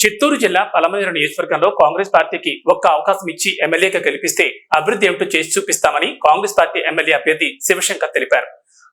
చిత్తూరు జిల్లా పలమనేరు నియోజకవర్గంలో కాంగ్రెస్ పార్టీకి ఒక్క అవకాశం ఇచ్చి ఎమ్మెల్యేగా గెలిపిస్తే అభివృద్ధి ఏమిటో చేసి చూపిస్తామని కాంగ్రెస్ పార్టీ ఎమ్మెల్యే అభ్యర్థి శివశంకర్ తెలిపారు.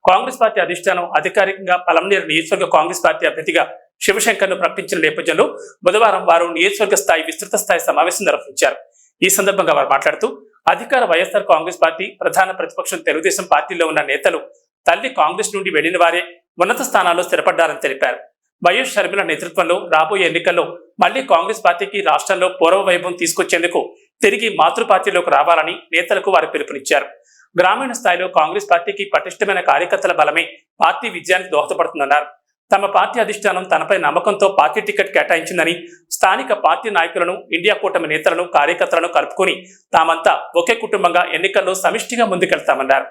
కాంగ్రెస్ పార్టీ అధిష్టానం అధికారికంగా పలమనేరు నియోజకవర్గ కాంగ్రెస్ పార్టీ అభ్యర్థిగా శివశంకర్ను ప్రకటించిన నేపథ్యంలో బుధవారం వారు నియోజకవర్గ స్థాయి విస్తృత స్థాయి సమావేశం నిర్వహించారు. ఈ సందర్భంగా వారు మాట్లాడుతూ అధికార వైఎస్ఆర్ కాంగ్రెస్ పార్టీ ప్రధాన ప్రతిపక్షం తెలుగుదేశం పార్టీలో ఉన్న నేతలు తల్లి కాంగ్రెస్ నుండి వెళ్ళిన వారే ఉన్నత స్థానాల్లో స్థిరపడ్డారని తెలిపారు. వైఎస్ షర్మిల నేతృత్వంలో రాబోయే ఎన్నికల్లో మళ్ళీ కాంగ్రెస్ పార్టీకి రాష్ట్రంలో పూర్వ వైభవం తీసుకొచ్చేందుకు తిరిగి మాతృ పార్టీలోకి రావాలని నేతలకు వారు పిలుపునిచ్చారు. గ్రామీణ స్థాయిలో కాంగ్రెస్ పార్టీకి పటిష్టమైన కార్యకర్తల బలమే పార్టీ విజయానికి దోహదపడుతుందన్నారు. తమ పార్టీ అధిష్టానం తనపై నమ్మకంతో పార్టీ టికెట్ కేటాయించిందని స్థానిక పార్టీ నాయకులను ఇండియా కూటమి నేతలను కార్యకర్తలను కలుపుకొని తామంతా ఒకే కుటుంబంగా ఎన్నికల్లో సమిష్టిగా ముందుకెళ్తామన్నారు.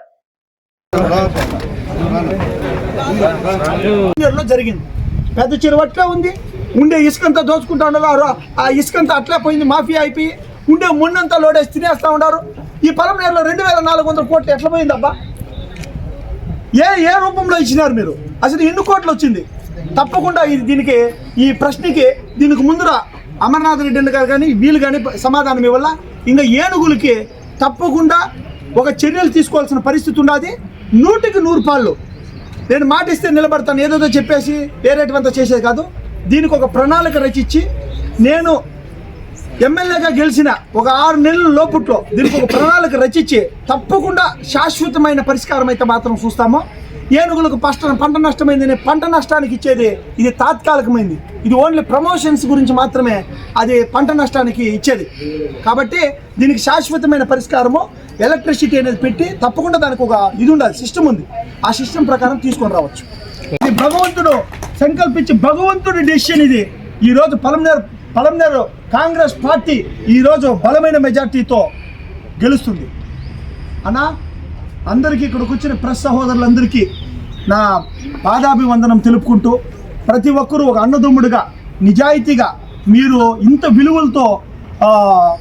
జరిగింది పెద్ద చెరువు ఉంది. ఉండే ఇసుకంతా దోచుకుంటా ఉన్నారు ఆ ఇసుకంతా అట్లే పోయింది. మాఫియా అయిపోయి ఉండే మున్నంతా లోడేసి తినేస్తూ ఉన్నారు. ఈ పొలంనేరులో రెండు వేల నాలుగు వందల కోట్లు ఎట్లా పోయిందబ్బా? ఏ ఏ రూపంలో ఇచ్చినారు మీరు? అసలు ఎన్ని కోట్లు వచ్చింది? తప్పకుండా ఇది దీనికి ఈ ప్రశ్నకి దీనికి ముందర అమర్నాథ్ రెడ్డి గారు కానీ వీళ్ళు కానీ సమాధానం ఇవ్వాల? ఇంకా ఏనుగులకి తప్పకుండా ఒక చర్యలు తీసుకోవాల్సిన పరిస్థితి ఉన్నది నూటికి నూరు పాళ్ళు నేను మాట ఇస్తే నిలబడతాను. ఏదేదో చెప్పేసి వేరేటివంతా చేసేది కాదు. దీనికి ఒక ప్రణాళిక రచించి నేను ఎమ్మెల్యేగా గెలిచిన ఒక ఆరు నెలల లోపుట్లో దీనికి ఒక ప్రణాళిక రచించి తప్పకుండా శాశ్వతమైన పరిష్కారం అయితే మాత్రం చూస్తామో. ఏనుగులకు పంట పంట నష్టమైందని పంట నష్టానికి ఇచ్చేది. ఇది తాత్కాలికమైంది. ఇది ఓన్లీ ప్రమోషన్స్ గురించి మాత్రమే అది పంట నష్టానికి ఇచ్చేది. కాబట్టి దీనికి శాశ్వతమైన పరిష్కారము ఎలక్ట్రిసిటీ అనేది పెట్టి తప్పకుండా దానికి ఒక ఇది ఉండాలి సిస్టమ్ ఉంది. ఆ సిస్టమ్ ప్రకారం తీసుకొని రావచ్చు. ఇది భగవంతుడు సంకల్పించి భగవంతుడి డెసిషన్ ఇది. ఈ రోజు పలమనేరు కాంగ్రెస్ పార్టీ ఈ రోజు బలమైన మెజార్టీతో గెలుస్తుంది. అన్నా అందరికీ ఇక్కడికి వచ్చిన ప్రెస్ సహోదరులందరికీ నా పాదాభివందనం తెలుపుకుంటూ ప్రతి ఒక్కరూ ఒక అన్నదమ్ముడుగా నిజాయితీగా మీరు ఇంత విలువలతో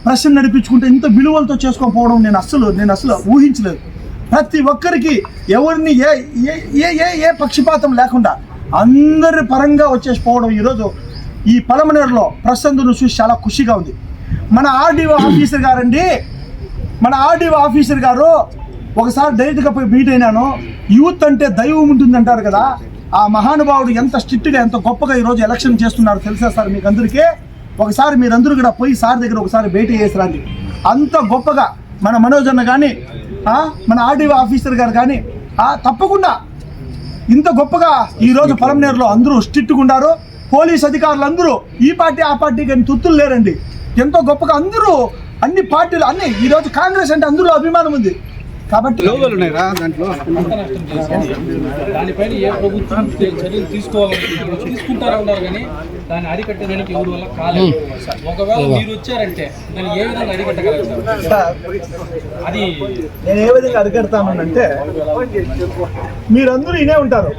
ప్రశ్న నడిపించుకుంటే ఇంత విలువలతో చేసుకోకపోవడం నేను అస్సలు నేను అసలు ఊహించలేదు. ప్రతి ఒక్కరికి ఎవరిని ఏ ఏ ఏ ఏ ఏ పక్షపాతం లేకుండా అందరి పరంగా వచ్చేసి పోవడం ఈరోజు ఈ పలమనేరులో ప్రసందును చూసి చాలా ఖుషిగా ఉంది. మన ఆర్డీఓ ఆఫీసర్ గారండి. మన ఆర్డీఓ ఆఫీసర్ గారు ఒకసారి డైరెక్ట్గా పోయి మీట్ అయినాను. యూత్ అంటే దైవం ఉంటుంది అంటారు కదా. ఆ మహానుభావుడు ఎంత స్ట్రిక్ట్గా ఎంత గొప్పగా ఈరోజు ఎలక్షన్ చేస్తున్నారు తెలుసా సార్ మీకు అందరికీ? ఒకసారి మీరందరూ కూడా పోయి సార్ దగ్గర ఒకసారి భేటీ చేసి రండి. అంత గొప్పగా మన మనోజ్ అన్న కానీ మన ఆర్డీఓ ఆఫీసర్ గారు కానీ తప్పకుండా ఇంత గొప్పగా ఈరోజు పొలంనేరులో అందరూ స్ట్రిక్ట్గా ఉన్నారు పోలీస్ అధికారులు అందరూ ఈ పార్టీ ఆ పార్టీ కానీ తుత్తులు లేరండి. ఎంతో గొప్పగా అందరూ అన్ని పార్టీలు అన్ని ఈరోజు కాంగ్రెస్ అంటే అందరూ అభిమానం ఉంది. కాబట్టి దానిపైన ఏ ప్రభుత్వం చర్యలు తీసుకోవాలనుకుంటున్నారు తీసుకుంటారా ఉన్నారు కానీ దాన్ని అరికట్టడానికి ఎవరి వల్ల కాలేదు. ఒకవేళ మీరు వచ్చారంటే దాన్ని ఏ విధంగా అరికట్టగలుగుతారు అది నేను ఏ విధంగా అరికడతానంటే మీరందరూ ఇనే ఉంటారు.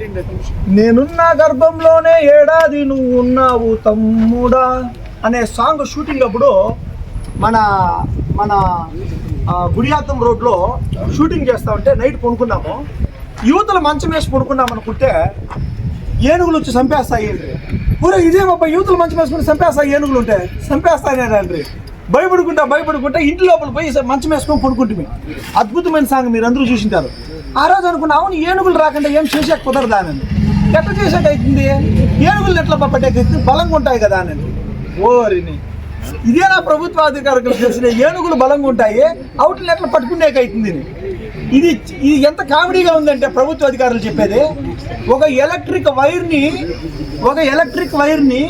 నేనున్న గర్భంలోనే ఏడాది నువ్వు ఉన్నావు తమ్ముడా అనే సాంగ్ షూటింగ్ అప్పుడు మన మన గుడియాత్వం రోడ్లో షూటింగ్ చేస్తా ఉంటే నైట్ పడుకున్నాము యువతలు మంచం వేసి పడుకున్నాం అనుకుంటే ఏనుగులు వచ్చి చంపేస్తాయి ఊరే ఇదేమబ్బా యువతలు మంచం వేసుకుని చంపేస్తాయి ఏనుగులు ఉంటే? చంపేస్తాయి భయపడుకుంటా భయపడుకుంటా ఇంటి లోపల పోయి మంచం వేసుకొని పడుకుంటుంది అద్భుతమైన సాంగ్ మీరు అందరూ చూసింటారు. ఆ రోజు అనుకున్నా అవును ఏనుగులు రాకుండా ఏం చేసేక కుదరదా అని. ఎట్లా చేసేటైతుంది అవుతుంది ఏనుగులు ఎట్లా పట్టేకి బలంగా ఉంటాయి కదా అని. ఓరిని. ఇదే నా ప్రభుత్వ అధికారులకు తెలిసిన ఏనుగులు బలంగా ఉంటాయి అవుట్ లెక్కలు పట్టుకునేక అవుతుంది ఇది ఇది ఎంత కామెడీగా ఉందంటే ప్రభుత్వ అధికారులు చెప్పేది ఒక ఎలక్ట్రిక్ వైర్ని ఒక ఎలక్ట్రిక్ వైర్ని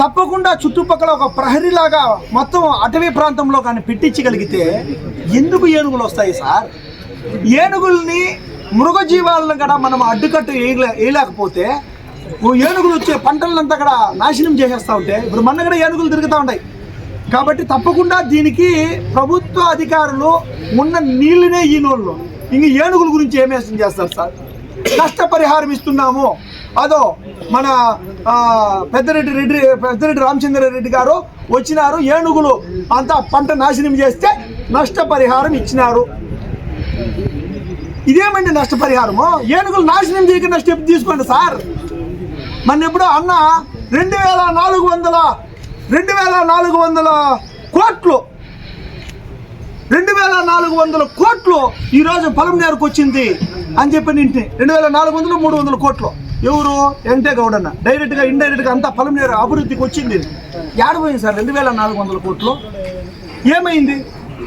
తప్పకుండా చుట్టుపక్కల ఒక ప్రహరీలాగా మొత్తం అటవీ ప్రాంతంలో కానీ పెట్టించగలిగితే ఎందుకు ఏనుగులు వస్తాయి సార్? ఏనుగుల్ని మృగజీవాలను కూడా మనం అడ్డుకట్టు వేయలే వేయలేకపోతే ఏనుగులు వచ్చే పంటలంతా కూడా నాశనం చేసేస్తూ ఉంటే ఇప్పుడు మన కూడా ఏనుగులు తిరుగుతూ ఉంటాయి కాబట్టి తప్పకుండా దీనికి ప్రభుత్వ అధికారులు ఉన్న నీళ్ళనే నోళ్ళు. ఇంక ఏనుగుల గురించి ఏమేసం చేస్తారు సార్? నష్టపరిహారం ఇస్తున్నాము. అదో మన పెద్దరెడ్డి రెడ్డి పెద్దరెడ్డి రామచంద్రారెడ్డి గారు వచ్చినారు ఏనుగులు అంతా పంట నాశనం చేస్తే నష్టపరిహారం ఇచ్చినారు. ఇదేమండి నష్టపరిహారము? ఏనుగులు నాశనం చేయకుండా స్టెప్ తీసుకోండి సార్? మన ఎప్పుడు అన్న రెండు వేల నాలుగు వందల రెండు వేల నాలుగు వందల కోట్లు. రెండు వేల నాలుగు వందల కోట్లు ఈరోజు పొలంనేరుకు వచ్చింది అని చెప్పి నింటి. రెండు వేల నాలుగు వందలు మూడు వందల కోట్లు. ఎవరు? వెంకటే గౌడన్న డైరెక్ట్గా ఇండైరెక్ట్గా అంతా పొలంనేరు అభివృద్ధికి వచ్చింది ఏడపోయింది సార్ రెండు వేల నాలుగు వందల కోట్లు? ఏమైంది?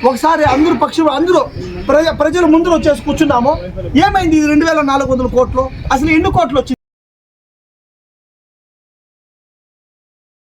ఒకసారి అందరూ పక్షులు అందరూ ప్రజ ప్రజలు ముందు వచ్చేసి కూర్చున్నాము. ఏమైంది ఇది రెండు వేల నాలుగు వందల కోట్లు? అసలు ఎన్ని కోట్లు వచ్చింది?